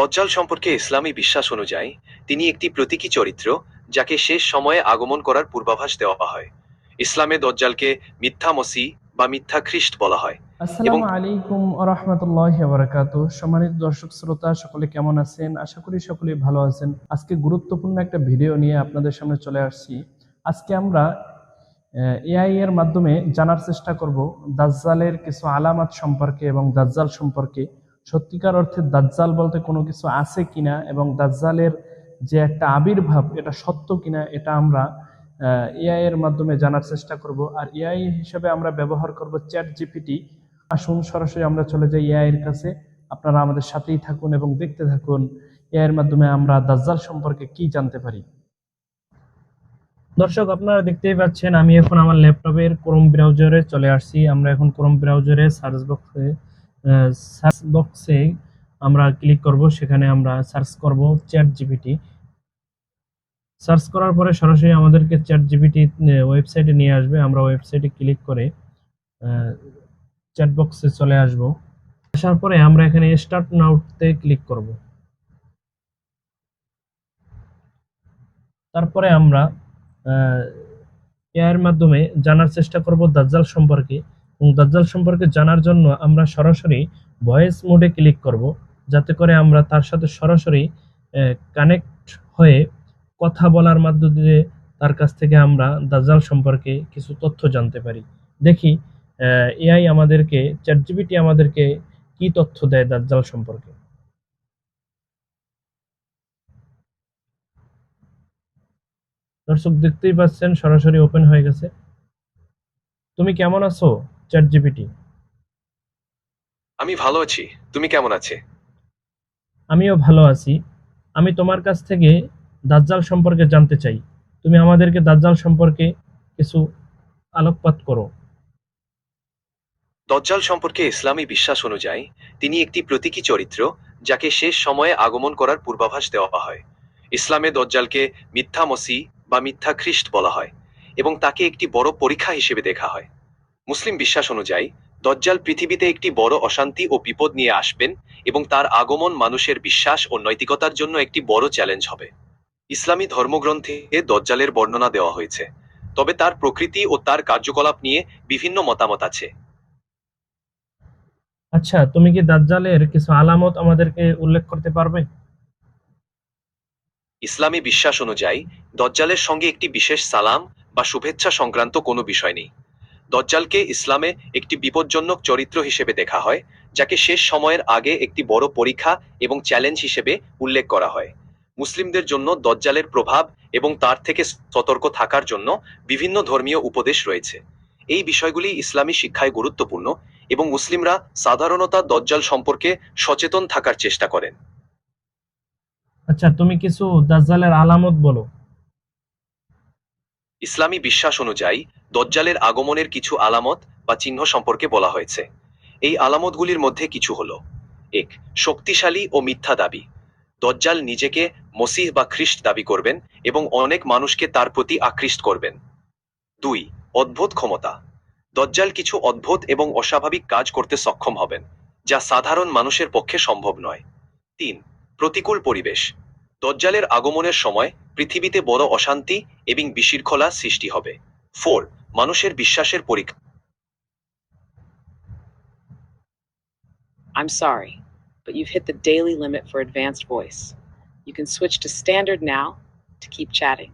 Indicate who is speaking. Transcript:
Speaker 1: দজ্জাল সম্পর্কে ইসলামী বিশ্বাস অনুযায়ী তিনি একটি প্রতীকী চরিত্র যাকে শেষ সময়ে আগমন করার পূর্বাভাস দেওয়া হয়। ইসলামে দজ্জালকে মিথ্যা মসি বা মিথ্যা খ্রিস্ট বলা হয়।
Speaker 2: আসসালামু আলাইকুম রহমতুল্লাহ বারাকাতু সম্মানিত দর্শক শ্রোতা সকলে কেমন আছেন? আশা করি সকলে ভালো আছেন। আজকে গুরুত্বপূর্ণ একটা ভিডিও নিয়ে আপনাদের সামনে চলে আসছি। আজকে আমরা এআই এর মাধ্যমে জানার চেষ্টা করব দাজ্জালের কিছু আলামাত সম্পর্কে এবং দাজ্জাল সম্পর্কে। সত্যিকার অর্থে দাজ্জাল বলতে কোনো কিছু আছে কিনা এবং দাজ্জালের যে একটা আবির্ভাব, এটা সত্য কিনা, এটা আমরা এআই এর মাধ্যমে জানার চেষ্টা করব। আর এআই হিসেবে আমরা ব্যবহার করব চ্যাট জিপিটি আসুন সরাসরি আমরা চলে যাই এআই এর কাছে। আপনারা আমাদের সাথেই থাকুন এবং দেখতে থাকুন এআই এর মাধ্যমে আমরা দাজ্জাল সম্পর্কে কি জানতে পারি। দর্শক, আপনারা দেখতেই পাচ্ছেন, আমি এখন আমার ল্যাপটপের ক্রোম ব্রাউজারে চলে আসছি। আমরা এখন ক্রোম ব্রাউজারে সার্চ বক্সে সার্চ বক্সে আমরা ক্লিক করব, সেখানে আমরা সার্চ করব চ্যাট জিপিটি সার্চ করার পরে সরাসরি আমাদেরকে চ্যাট জিপিটি ওয়েবসাইটে নিয়ে আসবে। আমরা ওয়েবসাইটে ক্লিক করে চ্যাট বক্সে চলে আসব। আসার পরে আমরা এখানে স্টার্ট নাউতে ক্লিক করব। তারপরে আমরা এর মাধ্যমে জানার চেষ্টা করব দাজ্জাল সম্পর্কে। এবং দাজ্জাল সম্পর্কে জানার জন্য আমরা সরাসরি ভয়েস মোডে ক্লিক করব, যাতে করে আমরা তার সাথে সরাসরি কানেক্ট হয়ে কথা বলার মাধ্যমে তার কাছ থেকে আমরা দাজ্জাল সম্পর্কে কিছু তথ্য জানতে পারি। দেখি এআই আমাদেরকে চ্যাটজিপিটি আমাদেরকে কি তথ্য দেয় দাজ্জাল সম্পর্কে? দর্শক দেখতেই পাচ্ছেন, সরাসরি ওপেন হয়ে গেছে। তুমি কেমন আছো? চ্যাটজিপিটি
Speaker 1: আমি ভালো আছি। তুমি কেমন আছে?
Speaker 2: আমিও ভালো আছি। আমি তোমার কাছ থেকে দাজ্জাল সম্পর্কে জানতে চাই। তুমি আমাদেরকে দাজ্জাল সম্পর্কে কিছু আলোকপাত করো।
Speaker 1: দজ্জাল সম্পর্কে ইসলামী বিশ্বাস অনুযায়ী তিনি একটি প্রতীকী চরিত্র যাকে শেষ সময়ে আগমন করার পূর্বাভাস দেওয়া হয়। ইসলামে দজ্জালকে মিথ্যা মসি বা মিথ্যা খ্রিস্ট বলা হয় এবং তাকে একটি বড় পরীক্ষা হিসেবে দেখা হয়। মুসলিম বিশ্বাস অনুযায়ী দজ্জাল পৃথিবীতে একটি বড় অশান্তি ও বিপদ নিয়ে আসবেন এবং তার আগমন মানুষের বিশ্বাস ও নৈতিকতার জন্য একটি বড় চ্যালেঞ্জ হবে। ইসলামী ধর্মগ্রন্থে দজ্জালের বর্ণনা দেওয়া হয়েছে তবে তার প্রকৃতি ও তার কার্যকলাপ নিয়ে বিভিন্ন মতামত আছে।
Speaker 2: আচ্ছা তুমি কি দাজ্জালের কিছু আলামত আমাদেরকে উল্লেখ করতে পারবে?
Speaker 1: ইসলামী বিশ্বাস অনুযায়ী দজ্জালের সঙ্গে একটি বিশেষ সালাম বা শুভেচ্ছা সংক্রান্ত কোনো বিষয় নেই। দজ্জালকে ইসলামে একটি বিপজ্জনক চরিত্র হিসেবে দেখা হয়, যাকে শেষ সময়ের আগে একটি বড় পরীক্ষা এবং চ্যালেঞ্জ হিসেবে উল্লেখ করা হয়। মুসলিমদের জন্য দজ্জালের প্রভাব এবং তার থেকে সতর্ক থাকার জন্য বিভিন্ন ধর্মীয় উপদেশ রয়েছে। এই বিষয়গুলি ইসলামী শিক্ষায় গুরুত্বপূর্ণ এবং মুসলিমরা সাধারণত দজ্জাল সম্পর্কে সচেতন থাকার চেষ্টা করেন।
Speaker 2: আচ্ছা তুমি কিছু দাজ্জালের আলামত বলো।
Speaker 1: ইসলামী বিশ্বাস অনুযায়ী, দজ্জালের আগমনের কিছু আলামত বা চিহ্ন সম্পর্কে বলা হয়েছে। এই আলামতগুলির মধ্যে কিছু হল, এক, শক্তিশালী ও মিথ্যা দাবি। দজ্জাল নিজেকে মসিহ বা খ্রিস্ট দাবি করবেন এবং অনেক মানুষকে তার প্রতি আকৃষ্ট করবেন। দুই, অদ্ভুত ক্ষমতা। দজ্জাল কিছু অদ্ভুত এবং অস্বাভাবিক কাজ করতে সক্ষম হবেন, যা সাধারণ মানুষের পক্ষে সম্ভব নয়। তিন, প্রতিকূল পরিবেশ। দজ্জালের আগমনের সময় পৃথিবীতে বড় অশান্তি এবং বিশৃঙ্খলা সৃষ্টি হবে ফোর মানুষের বিশ্বাসের পরীক্ষা
Speaker 3: I'm sorry, but you've hit the daily limit for advanced voice. You can switch to standard now to keep chatting.